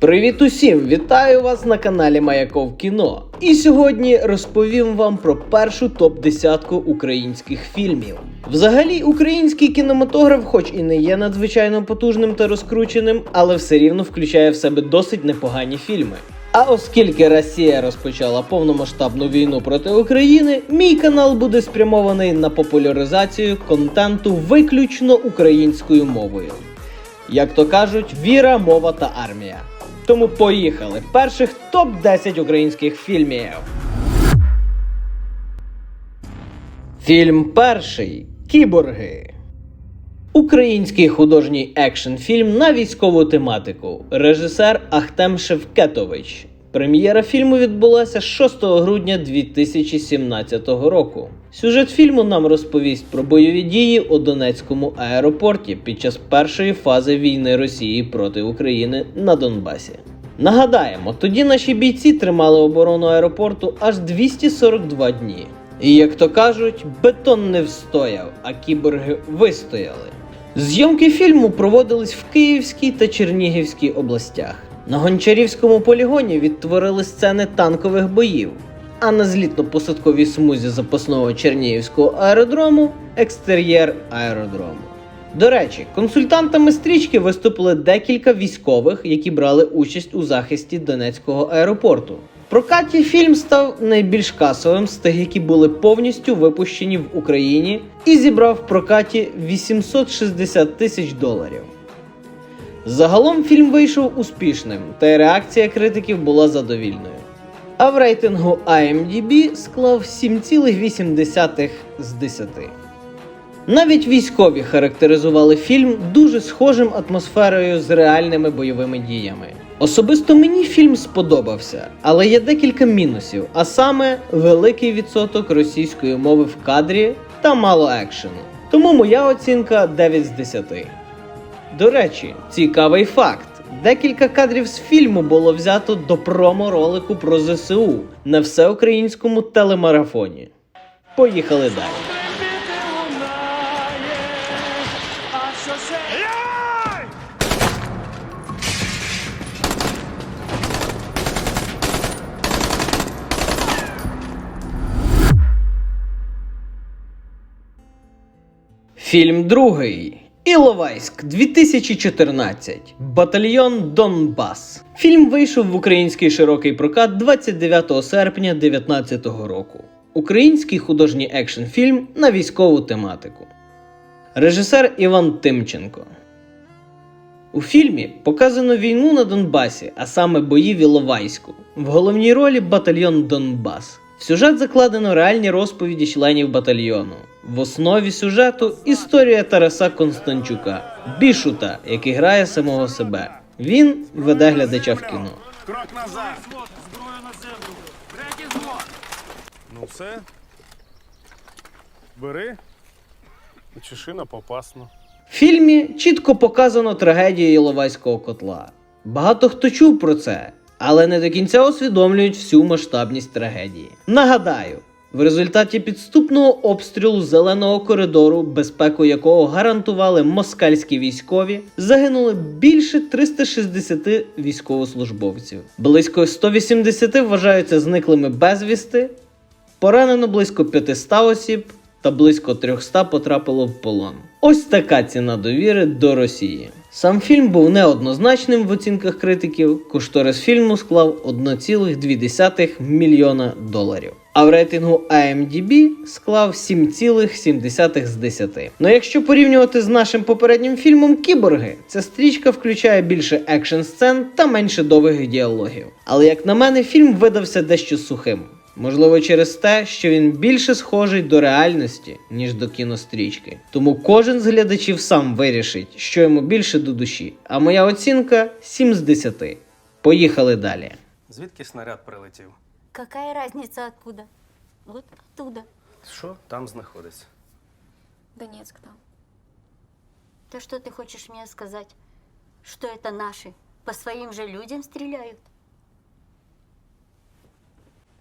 Привіт усім! Вітаю вас на каналі Маяков Кіно. І сьогодні розповім вам про першу топ-10 українських фільмів. Взагалі, український кінематограф, хоч і не є надзвичайно потужним та розкрученим, але все рівно включає в себе досить непогані фільми. А оскільки Росія розпочала повномасштабну війну проти України, мій канал буде спрямований на популяризацію контенту виключно українською мовою. Як то кажуть, віра, мова та армія. Тому поїхали. Перших топ-10 українських фільмів. Фільм перший Кіборги. Український художній екшн-фільм на військову тематику. Режисер Ахтем Шевкетович. Прем'єра фільму відбулася 6 грудня 2017 року. Сюжет фільму нам розповість про бойові дії у Донецькому аеропорті під час першої фази війни Росії проти України на Донбасі. Нагадаємо, тоді наші бійці тримали оборону аеропорту аж 242 дні. І як то кажуть, бетон не встояв, а кіборги вистояли. Зйомки фільму проводились в Київській та Чернігівській областях. На Гончарівському полігоні відтворили сцени танкових боїв, а на злітно-посадковій смузі запасного Чернігівського аеродрому екстер'єр аеродрому. До речі, консультантами стрічки виступили декілька військових, які брали участь у захисті Донецького аеропорту. Прокаті фільм став найбільш касовим з тих, які були повністю випущені в Україні, і зібрав в прокаті 860 тисяч доларів. Загалом фільм вийшов успішним, та й реакція критиків була задовільною. А в рейтингу IMDb склав 7,8 з 10. Навіть військові характеризували фільм дуже схожим атмосферою з реальними бойовими діями. Особисто мені фільм сподобався, але є декілька мінусів, а саме великий відсоток російської мови в кадрі та мало екшену. Тому моя оцінка 9 з 10. До речі, цікавий факт. Декілька кадрів з фільму було взято до промо-ролику про ЗСУ на всеукраїнському телемарафоні. Поїхали далі. Фільм другий. Іловайськ 2014. Батальйон Донбас. Фільм вийшов в український широкий прокат 29 серпня 2019 року. Український художній екшн фільм на військову тематику. Режисер Іван Тимченко. У фільмі показано війну на Донбасі, а саме бої в Іловайську. В головній ролі батальйон Донбас. В сюжет закладено реальні розповіді членів батальйону. В основі сюжету історія Тараса Констанчука, бішута, який грає самого себе. Він веде глядача в кіно. Крок назад. Зброю на землю. Третій звод. Ну все. Бери. І Чешина попасно. В фільмі чітко показано трагедію Іловайського котла. Багато хто чув про це, але не до кінця усвідомлюють всю масштабність трагедії. Нагадаю, в результаті підступного обстрілу зеленого коридору, безпеку якого гарантували москальські військові, загинули більше 360 військовослужбовців. Близько 180 вважаються зниклими безвісти, поранено близько 500 осіб та близько 300 потрапило в полон. Ось така ціна довіри до Росії. Сам фільм був неоднозначним в оцінках критиків. Кошторис фільму склав 1,2 мільйона доларів. А в рейтингу IMDb склав 7,7 з 10. Ну якщо порівнювати з нашим попереднім фільмом Кіборги, ця стрічка включає більше екшн сцен та менше довгих діалогів. Але як на мене, фільм видався дещо сухим. Можливо, через те, що він більше схожий до реальності, ніж до кінострічки. Тому кожен з глядачів сам вирішить, що йому більше до душі. А моя оцінка 7 з 10. Поїхали далі. Звідки снаряд прилетів? Какая разница откуда? Вот оттуда. Що там знаходиться? Донецк там. То что ты хочешь мне сказать? Что это наши? По своим же людям стреляют?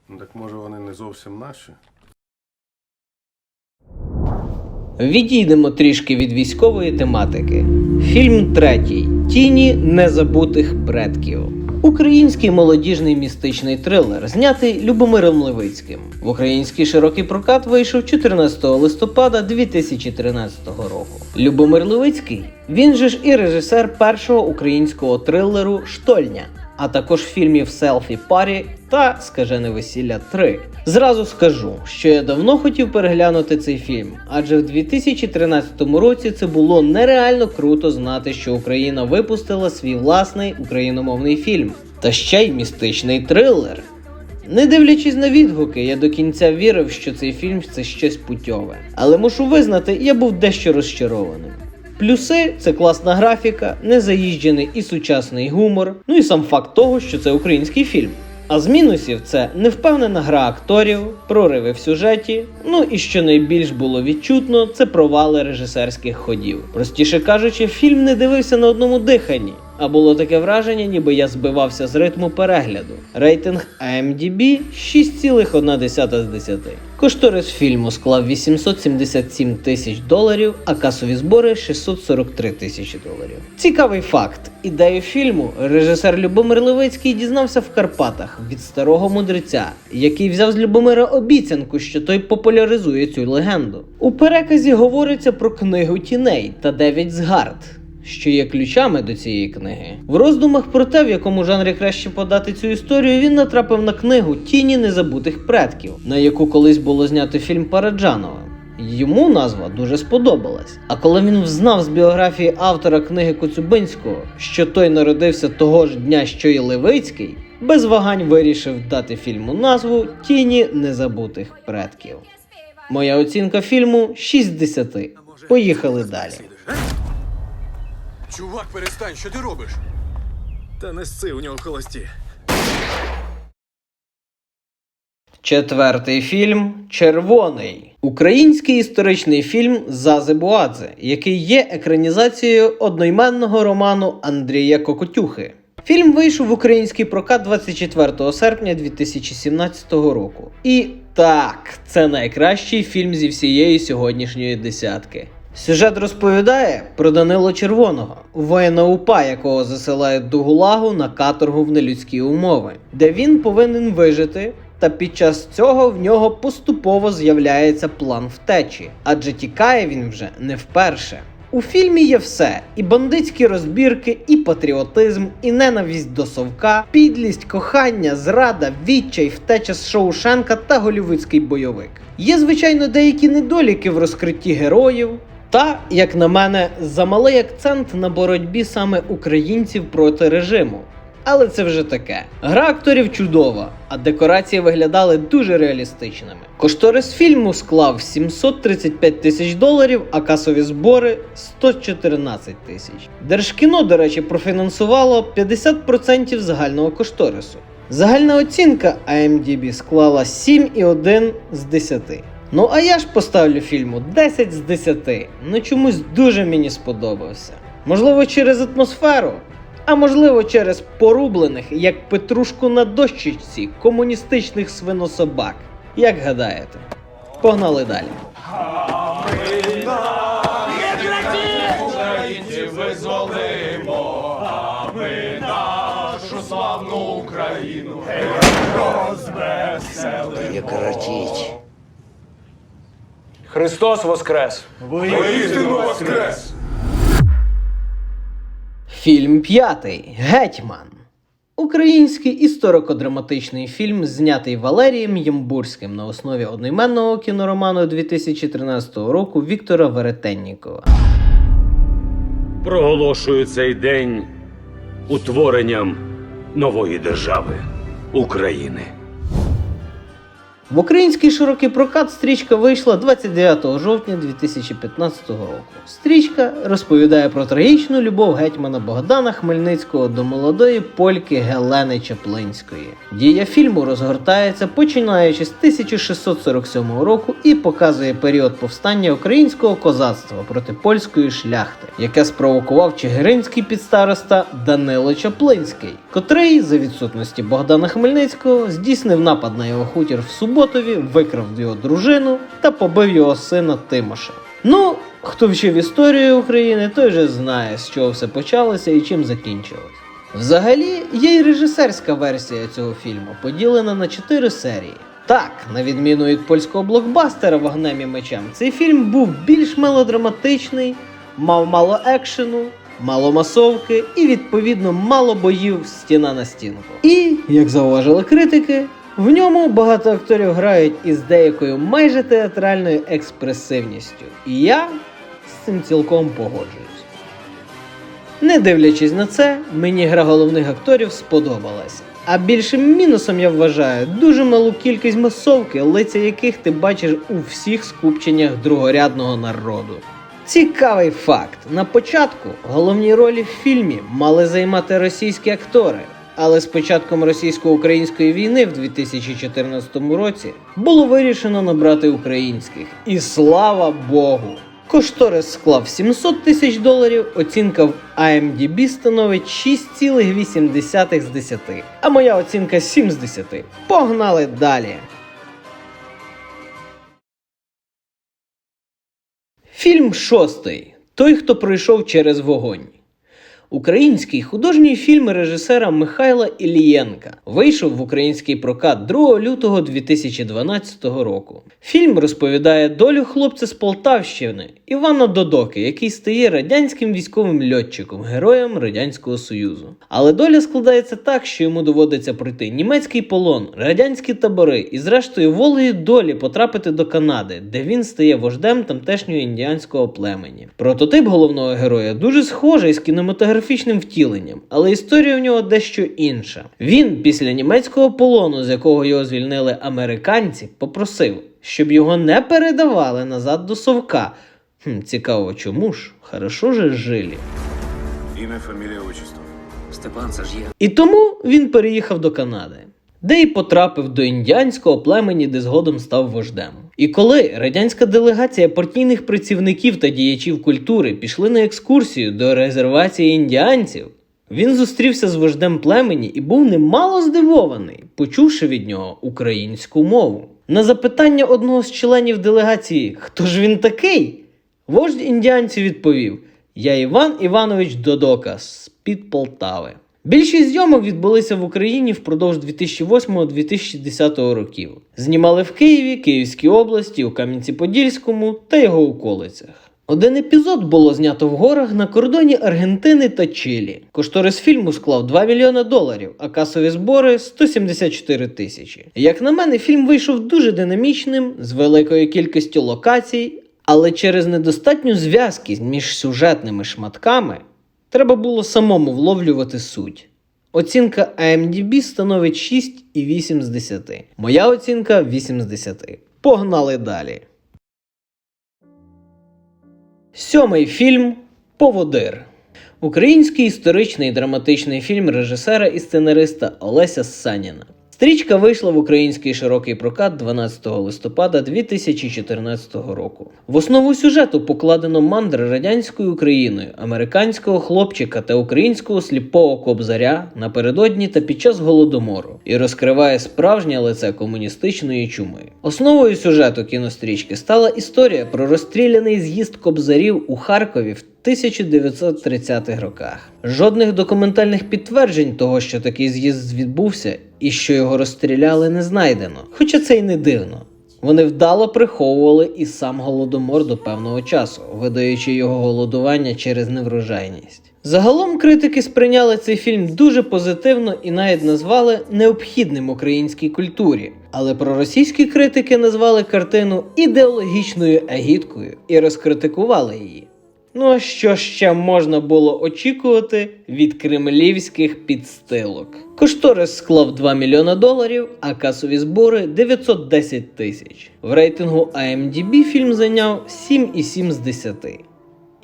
Ну так може вони не зовсім наші. Відійдемо трішки від військової тематики. Фільм третій Тіні незабутих предків. Український молодіжний містичний трилер, знятий Любомиром Левицьким. В український широкий прокат вийшов 14 листопада 2013 року. Любомир Левицький, він же ж і режисер першого українського трилеру Штольня, а також фільмів Селфі Парі та Скажене весілля 3. Зразу скажу, що я давно хотів переглянути цей фільм, адже в 2013 році це було нереально круто знати, що Україна випустила свій власний україномовний фільм, та ще й містичний трилер. Не дивлячись на відгуки, я до кінця вірив, що цей фільм це щось путьове. Але мушу визнати, я був дещо розчарованим. Плюси це класна графіка, незаїжджений і сучасний гумор, ну і сам факт того, що це український фільм. А з мінусів це невпевнена гра акторів, прориви в сюжеті. Ну і що найбільш було відчутно, це провали режисерських ходів. Простіше кажучи, фільм не дивився на одному диханні. А було таке враження, ніби я збивався з ритму перегляду. Рейтинг IMDb 6,1 з 10. Кошторис фільму склав 877 тисяч доларів, а касові збори 643 тисячі доларів. Цікавий факт: ідею фільму режисер Любомир Левицький дізнався в Карпатах від старого мудреця, який взяв з Любомира обіцянку, що той популяризує цю легенду. У переказі говориться про книгу тіней та дев'ять згард що є ключами до цієї книги. В роздумах про те, в якому жанрі краще подати цю історію, він натрапив на книгу Тіні незабутих предків, на яку колись було знято фільм Параджанова. Йому назва дуже сподобалась. А коли він взнав з біографії автора книги Коцюбинського, що той народився того ж дня, що й Левицький, без вагань вирішив дати фільму назву Тіні незабутих предків. Моя оцінка фільму 6 з 10. Поїхали далі. Чувак, перестань, що ти робиш? Та не сци у нього холості. Четвертий фільм Червоний. Український історичний фільм Зази Буадзе, який є екранізацією одноіменного роману Андрія Кокотюхи. Фільм вийшов в український прокат 24 серпня 2017 року. І так, це найкращий фільм зі всієї сьогоднішньої десятки. Сюжет розповідає про Данило Червоного, воїна УПА, якого засилають до гулагу на каторгу в нелюдські умови, де він повинен вижити. Та під час цього в нього поступово з'являється план втечі, адже тікає він вже не вперше. У фільмі є все: і бандитські розбірки, і патріотизм, і ненависть до совка, підлість, кохання, зрада, відчай, втеча з Шоушенка та голівудський бойовик. Є, звичайно, деякі недоліки в розкритті героїв. Та, як на мене, замалий акцент на боротьбі саме українців проти режиму. Але це вже таке. Гра акторів чудова, а декорації виглядали дуже реалістичними. Кошторис фільму склав 735 тисяч доларів, а касові збори 114 тисяч. Держкіно, до речі, профінансувало 50% загального кошторису. Загальна оцінка IMDb склала 7,1 з 10. Ну а я ж поставлю фільму 10 з 10. Ну чомусь дуже мені сподобався. Можливо, через атмосферу, а можливо, через порублених, як петрушку на дощечці, комуністичних свинособак. Як гадаєте? Погнали далі. Прекратить. Христос Воскрес! Фільм п'ятий Гетьман. Український історико-драматичний фільм, знятий Валерієм Ємбурським на основі одноіменного кінороману 2013 року Віктора Веретеннікова. Проголошую цей день утворенням нової держави України. В український широкий прокат стрічка вийшла 29 жовтня 2015 року. Стрічка розповідає про трагічну любов гетьмана Богдана Хмельницького до молодої польки Гелени Чаплинської. Дія фільму розгортається починаючи з 1647 року і показує період повстання українського козацтва проти польської шляхти, яке спровокував чигиринський підстароста Данило Чаплинський, котрий за відсутності Богдана Хмельницького здійснив напад на його хутір в Суботові, викрав його дружину та побив його сина Тимоша. Ну, хто вчив історію України, той же знає, з чого все почалося і чим закінчилось. Взагалі, є й режисерська версія цього фільму, поділена на чотири серії. Так, на відміну від польського блокбастера Вогнем і мечем, цей фільм був більш мелодраматичний, мав мало екшену, мало масовки і, відповідно, мало боїв стіна на стінку. І, як зауважили критики, в ньому багато акторів грають із деякою майже театральною експресивністю. І я з цим цілком погоджуюсь. Не дивлячись на це, мені гра головних акторів сподобалася. А більшим мінусом я вважаю дуже малу кількість масовки, лиця яких ти бачиш у всіх скупченнях другорядного народу. Цікавий факт: на початку головні ролі в фільмі мали займати російські актори. Але з початком російсько-української війни в 2014 році було вирішено набрати українських. І слава Богу! Кошторис склав 700 тисяч доларів, оцінка в IMDb становить 6,8 з 10, а моя оцінка 7 з 10. Погнали далі! Фільм шостий. Той, хто пройшов через вогонь. Український художній фільм режисера Михайла Ілієнка вийшов в український прокат 2 лютого 2012 року. Фільм розповідає долю хлопця з Полтавщини Івана Додоки, який стає радянським військовим льотчиком, героєм Радянського Союзу. Але доля складається так, що йому доводиться пройти німецький полон, радянські табори і, зрештою, волею долі потрапити до Канади, де він стає вождем тамтешнього індіанського племені. Прототип головного героя дуже схожий з кінематографічним втіленням, але історія у нього дещо інша. Він після німецького полону, з якого його звільнили американці, попросив, щоб його не передавали назад до совка. Хм, цікаво, чому ж? Хорошо же жили. Ім'я, фамілія, отчество. Степан, це ж я. І тому він переїхав до Канади, де й потрапив до індіанського племені, де згодом став вождем. І коли радянська делегація партійних працівників та діячів культури пішли на екскурсію до резервації індіанців, він зустрівся з вождем племені і був немало здивований, почувши від нього українську мову. На запитання одного з членів делегації, хто ж він такий? Вождь індіанців відповів: Я Іван Іванович Додока з-під Полтави. Більшість зйомок відбулися в Україні впродовж 2008-2010 років. Знімали в Києві, Київській області, у Кам'янці-Подільському та його околицях. Один епізод було знято в горах на кордоні Аргентини та Чилі. Кошторис фільму склав 2 мільйони доларів, а касові збори 174 тисячі. Як на мене, фільм вийшов дуже динамічним, з великою кількістю локацій, але через недостатню зв'язкість між сюжетними шматками треба було самому вловлювати суть. Оцінка IMDb становить 6,8 з 10. Моя оцінка 8 з 10. Погнали далі. Сьомий фільм Поводир. Український історичний драматичний фільм режисера і сценариста Олеся Саніна. Стрічка вийшла в український широкий прокат 12 листопада 2014 року. В основу сюжету покладено мандри радянською Україною, американського хлопчика та українського сліпого кобзаря напередодні та під час голодомору і розкриває справжнє лице комуністичної чуми. Основою сюжету кінострічки стала історія про розстріляний з'їзд кобзарів у Харкові в 1930-х роках. Жодних документальних підтверджень того, що такий з'їзд відбувся і що його розстріляли, не знайдено. Хоча це й не дивно. Вони вдало приховували і сам голодомор до певного часу, видаючи його голодування через неврожайність. Загалом критики сприйняли цей фільм дуже позитивно і навіть назвали необхідним українській культурі. Але проросійські критики назвали картину ідеологічною агіткою і розкритикували її. Ну а що ще можна було очікувати від кремлівських підстилок? Кошторис склав 2 мільйона доларів, а касові збори 910 тисяч. В рейтингу IMDb фільм зайняв 7,7 з 10.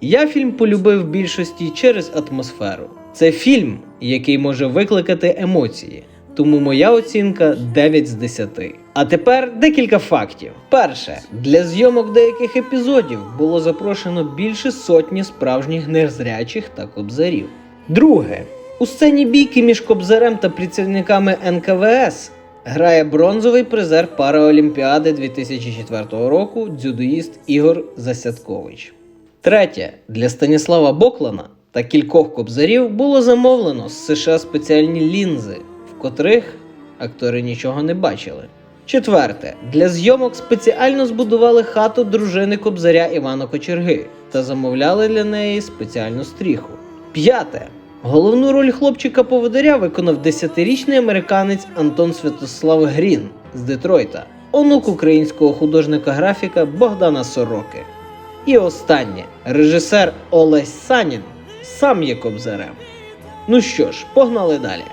Я фільм полюбив більшості через атмосферу. Це фільм, який може викликати емоції. Тому моя оцінка 9 з 10. А тепер декілька фактів. Перше, для зйомок деяких епізодів було запрошено більше сотні справжніх незрячих та кобзарів. Друге, у сцені бійки між кобзарем та працівниками НКВС грає бронзовий призер Параолімпіади 2004 року дзюдоїст Ігор Засядкович. Третє, для Станіслава Боклана та кількох кобзарів було замовлено з США спеціальні лінзи, котрих актори нічого не бачили. Четверте, для зйомок спеціально збудували хату дружини кобзаря Івана Кочерги та замовляли для неї спеціальну стріху. П'яте. Головну роль хлопчика поводиря виконав 10-річний американець Антон Святослав Грін з Детройта, онук українського художника-графіка Богдана Сороки. І останнє режисер Олесь Санін сам є кобзарем. Ну що ж, погнали далі.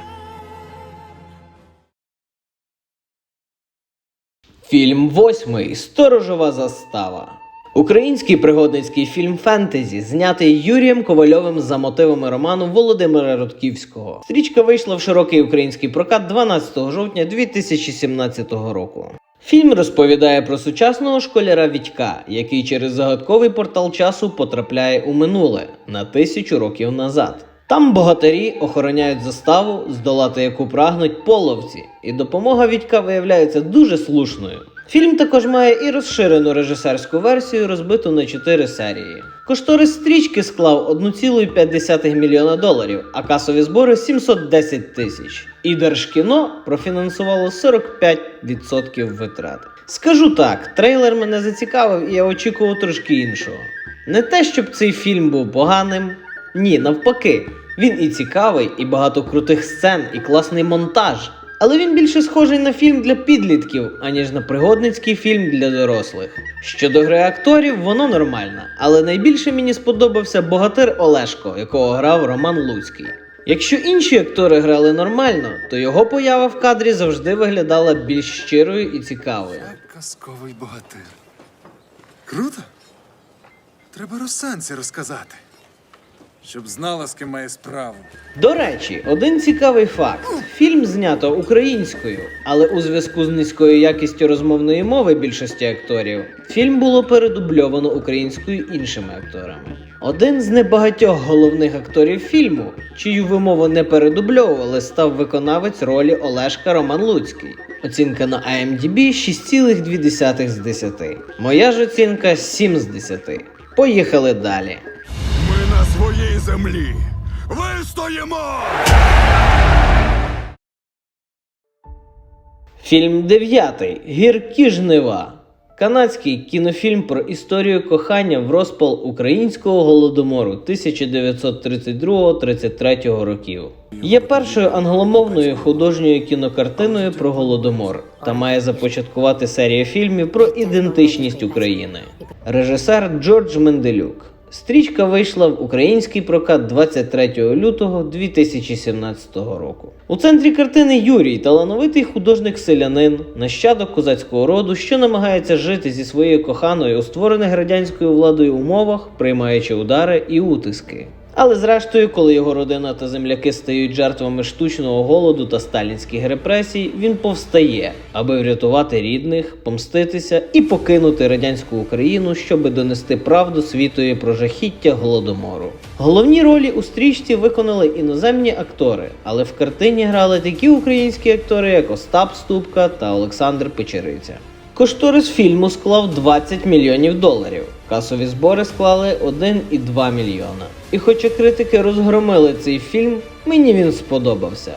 Фільм восьмий Сторожова застава. Український пригодницький фільм фентезі, знятий Юрієм Ковальовим за мотивами роману Володимира Рудківського. Стрічка вийшла в широкий український прокат 12 жовтня 2017 року. Фільм розповідає про сучасного школяра Вітька, який через загадковий портал часу потрапляє у минуле на тисячу років назад. Там богатирі охороняють заставу, здолати яку прагнуть половці, і допомога Вітька виявляється дуже слушною. Фільм також має і розширену режисерську версію, розбиту на 4 серії. Кошторис стрічки склав 1,5 мільйона доларів, а касові збори 710 тисяч. І Держкіно профінансувало 45% витрат. Скажу так, трейлер мене зацікавив і я очікував трошки іншого. Не те, щоб цей фільм був поганим, ні, навпаки, він і цікавий, і багато крутих сцен, і класний монтаж. Але він більше схожий на фільм для підлітків, аніж на пригодницький фільм для дорослих. Щодо гри акторів, воно нормальне, але найбільше мені сподобався богатир Олешко, якого грав Роман Луцький. Якщо інші актори грали нормально, то його поява в кадрі завжди виглядала більш щирою і цікавою. Як казковий богатир. Круто? Треба Росанці розказати. Щоб знала, з ким має справу. До речі, один цікавий факт: фільм знято українською, але у зв'язку з низькою якістю розмовної мови більшості акторів, фільм було передубльовано українською іншими акторами. Один з небагатьох головних акторів фільму, чию вимову не передубльовували, став виконавець ролі Олешка Роман Луцький. Оцінка на IMDb 6,2 з 10. Моя ж оцінка 7 з 10. Поїхали далі. Ми на землі. Вистоїмо! Фільм дев'ятий Гіркі жнива. Канадський кінофільм про історію кохання в розпал українського голодомору 1932-33 років. Є першою англомовною художньою кінокартиною про голодомор та має започаткувати серію фільмів про ідентичність України. Режисер Джордж Менделюк. Стрічка вийшла в український прокат 23 лютого 2017 року. У центрі картини Юрій, талановитий художник-селянин, нащадок козацького роду, що намагається жити зі своєю коханою у створених радянською владою умовах, приймаючи удари і утиски. Але зрештою, коли його родина та земляки стають жертвами штучного голоду та сталінських репресій, він повстає, аби врятувати рідних, помститися і покинути радянську Україну, щоби донести правду світові про жахіття голодомору. Головні ролі у стрічці виконали іноземні актори, але в картині грали такі українські актори, як Остап Ступка та Олександр Печериця. Кошторис фільму склав 20 мільйонів доларів. Касові збори склали 1,2 мільйона. І хоча критики розгромили цей фільм, мені він сподобався.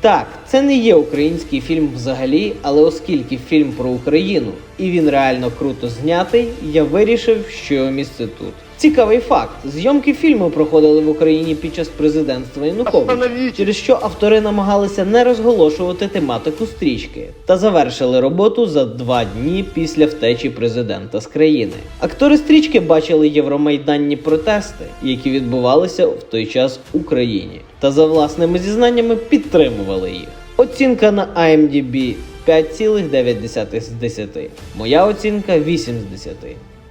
Так, це не є український фільм взагалі, але оскільки фільм про Україну і він реально круто знятий, я вирішив, що його місце тут. Цікавий факт: зйомки фільму проходили в Україні під час президентства Януковича, через що автори намагалися не розголошувати тематику стрічки та завершили роботу за два дні після втечі президента з країни. Актори стрічки бачили євромайданні протести, які відбувалися в той час в Україні, та за власними зізнаннями підтримували їх. Оцінка на IMDb 5,9 з 10. Моя оцінка 8 з 10.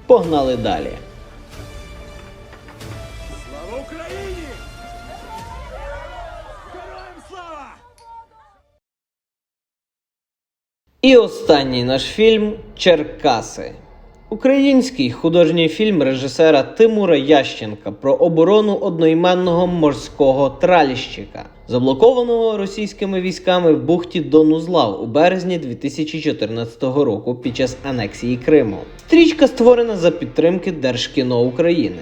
Погнали далі. І останній наш фільм Черкаси. Український художній фільм режисера Тимура Ященка про оборону одноіменного морського тральщика, заблокованого російськими військами в бухті Донузлав у березні 2014 року під час анексії Криму. Стрічка створена за підтримки Держкіно України.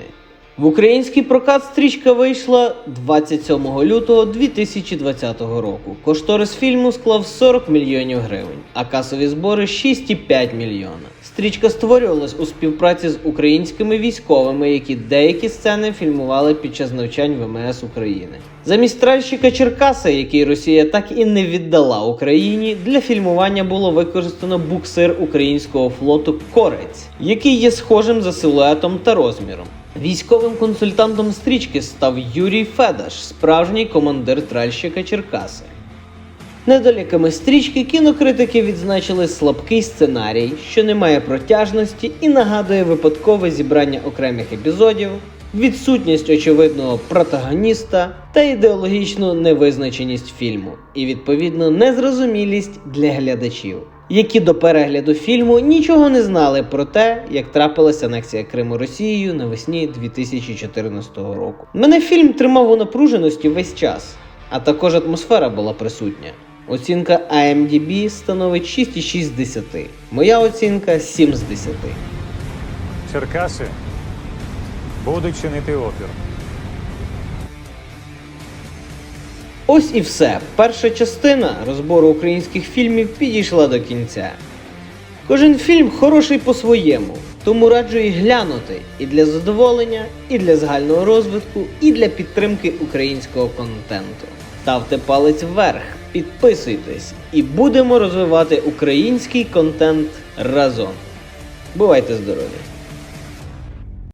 В український прокат стрічка вийшла 27 лютого 2020 року. Кошторис фільму склав 40 мільйонів гривень, а касові збори 6,5 мільйона. Стрічка створювалась у співпраці з українськими військовими, які деякі сцени фільмували під час навчань ВМС України. Замість тральщика Черкаса, який Росія так і не віддала Україні, для фільмування було використано буксир українського флоту Корець, який є схожим за силуетом та розміром. Військовим консультантом стрічки став Юрій Федаш, справжній командир тральщика Черкаси. Недоліками стрічки кінокритики відзначили слабкий сценарій, що не має протяжності і нагадує випадкове зібрання окремих епізодів, відсутність очевидного протагоніста та ідеологічну невизначеність фільму, і відповідно незрозумілість для глядачів, які до перегляду фільму нічого не знали про те, як трапилася анексія Криму Росією навесні 2014 року. Мене фільм тримав у напруженості весь час, а також атмосфера була присутня. Оцінка IMDb становить 6,6 з 10. Моя оцінка 7 з 10. Черкаси будуть чинити опір. Ось і все. Перша частина розбору українських фільмів підійшла до кінця. Кожен фільм хороший по-своєму, тому раджу їх глянути і для задоволення, і для загального розвитку, і для підтримки українського контенту. Ставте палець вверх, підписуйтесь і будемо розвивати український контент разом. Бувайте здорові!